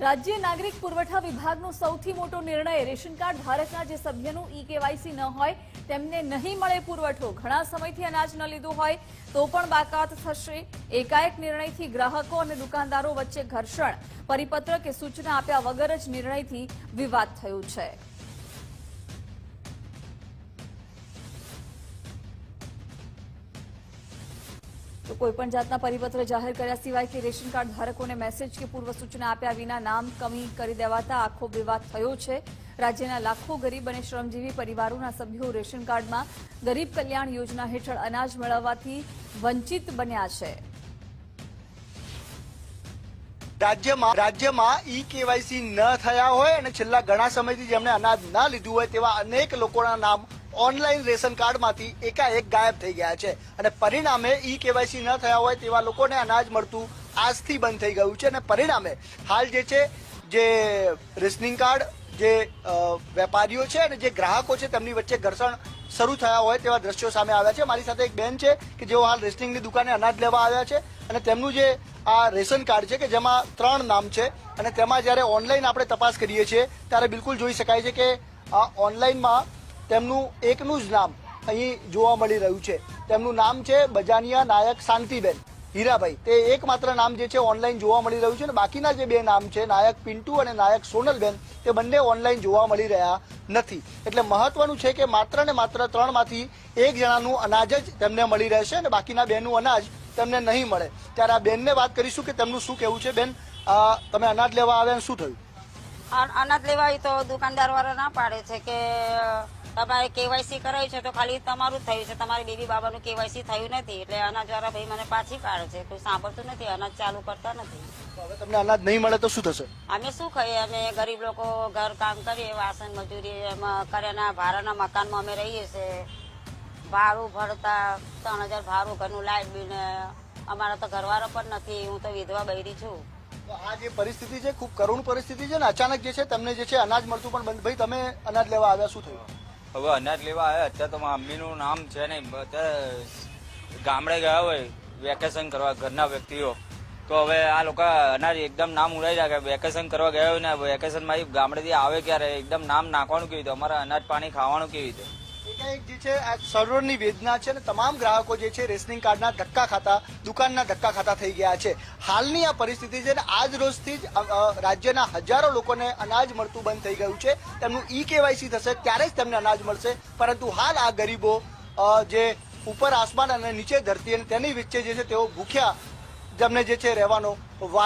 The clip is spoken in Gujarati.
રાજ્ય નાગરિક પુરવઠા વિભાગનો સૌથી મોટો નિર્ણય રેશન કાર્ડ ધારકના જે સભ્યનું ઈ કેવાયસી ન હોય, તેમને નહીં મળે પુરવઠો. ઘણા સમયથી અનાજ ન લીધું હોય તો પણ બાકાત થશે. એકાએક નિર્ણયથી ગ્રાહકો અને દુકાનદારો વચ્ચે ઘર્ષણ. પરિપત્ર કે સૂચના આપ્યા વગર જ નિર્ણયથી વિવાદ થયો છે. તો કોઈપણ જાતના પરિપત્ર જાહેર કર્યા સિવાય કે રેશન કાર્ડ ધારકોને મેસેજ કે પૂર્વ સૂચના આપ્યા વિના નામ કમી કરી દેવાતા આખો વિવાદ થયો છે. રાજ્યના લાખો ગરીબ અને શ્રમજીવી પરિવારોના સભ્યો રેશન કાર્ડમાં ગરીબ કલ્યાણ યોજના હેઠળ અનાજ મેળવવાથી વંચિત બન્યા છે. રાજ્યમાં રાજ્યમાં ઈ કેવાયસી ન થયા હોય અને છેલ્લા ઘણા સમયથી જેમણે અનાજ ના લીધું હોય તેવા અનેક લોકોના નામ ઓનલાઈન રેશન કાર્ડમાંથી એકાએક ગાયબ થઈ ગયા છે. અને પરિણામે ઈ કેવાયસી ન થયા હોય તેવા લોકોને અનાજ મળતું આજથી બંધ થઈ ગયું છે. અને પરિણામે હાલ જે છે, જે રેશનિંગ કાર્ડ, જે વેપારીઓ છે અને જે ગ્રાહકો છે તેમની વચ્ચે ઘર્ષણ શરૂ થયા હોય તેવા દ્રશ્યો સામે આવ્યા છે. મારી સાથે એક બેન છે કે જેઓ હાલ રેશનિંગની દુકાને અનાજ લેવા આવ્યા છે અને તેમનું જે આ રેશન કાર્ડ છે કે જેમાં ત્રણ નામ છે અને તેમાં જ્યારે ઓનલાઈન આપણે તપાસ કરીએ છીએ ત્યારે બિલકુલ જોઈ શકાય છે કે આ ઓનલાઈનમાં તેમનું એકનું જ નામ અહીં જોવા મળી રહ્યું છે. તેમનું નામ છે બજાનિયા નાયક શાંતિબેન. હીરાભાઈ, તે એકમાત્ર નામ જે છે ઓનલાઈન જોવા મળી રહ્યું છે અને બાકીના જે બે નામ છે, નાયક પિન્ટુ અને નાયક સોનલબેન, તે બંને ઓનલાઈન જોવા મળી રહ્યા નથી. એટલે મહત્વનું છે કે માત્ર ને માત્ર ત્રણમાંથી એક જણાનું અનાજ જ તેમને મળી રહેશે અને બાકીના બેનું અનાજ તેમને નહીં મળે. ત્યારે આ બેનને વાત કરીશું કે તેમનું શું કહેવું છે. બેન તમે અનાજ લેવા આવ્યા શું થયું? અન- અનાજ લેવા તો દુકાનદાર વાળા ના પાડે છે કે તમારે કેવાયસી કરાવી છે તો ખાલી તમારું થયું છે. તમારી બેબી બાબાનું કેવાયસી થયું નથી. એટલે અનાજ વાળા ભાઈ મને પાછી કાઢે છે. કોઈ સાંભળતું નથી અનાજ ચાલુ કરતા નથી. હવે તમને અનાજ નહીં મળે તો શું થશે? અમે શું ખાઈએ? અમે ગરીબ લોકો ઘર કામ કરીએ વાસણ મજૂરી એમાં કર્યાના ભાડાના મકાનમાં અમે રહીએ છીએ. ભાડું ભરતા ત્રણ હજાર ભાડું ઘરનું લાઇટ બિલ ને અમારા તો ઘરવાળો પણ નથી. હું તો વિધવા બૈરી છું. આ જે પરિસ્થિતિ છે ખૂબ કરુણ પરિસ્થિતિ છે ને અચાનક જે છે તમને જે છે અનાજ મળતું પણ બંધ. ભાઈ તમે અનાજ લેવા આવ્યા શું થયું? હવે અનાજ લેવા આવ્યા. અત્યારે તો મારા મમ્મીનું નામ છે નહીં. અત્યારે ગામડે ગયા હોય વેકેશન કરવા ઘરના વ્યક્તિઓ. તો હવે આ લોકો અનાજ એકદમ નામ ઉડાઈ જાય વેકેશન કરવા ગયા હોય ને, વેકેશનમાં ગામડેથી આવે ક્યારે? એકદમ નામ નાખવાનું કેવી રીતે? અમારે અનાજ પાણી ખાવાનું કેવી રીતે? એકાએક જે છે, આ સર્વરની વેદના છે અને તમામ ગ્રાહકો જે છે, રેશનિંગ કાર્ડના ધક્કા ખાતા, દુકાનના ધક્કા ખાતા થઈ ગયા છે. હાલની આ પરિસ્થિતિ છે અને આજ રોજથી જ રાજ્યના હજારો લોકોને અનાજ મળતું બંધ થઈ ગયું છે. તેમનું ઈ કેવાયસી થશે, ત્યારે જ તેમને અનાજ મળશે. પરંતુ હાલ આ ગરીબો જે ઉપર આસમાન અને નીચે ધરતી અને તેની વચ્ચે જે છે, તેઓ ભૂખ્યા જેમને જે છે, રહેવાનો વાર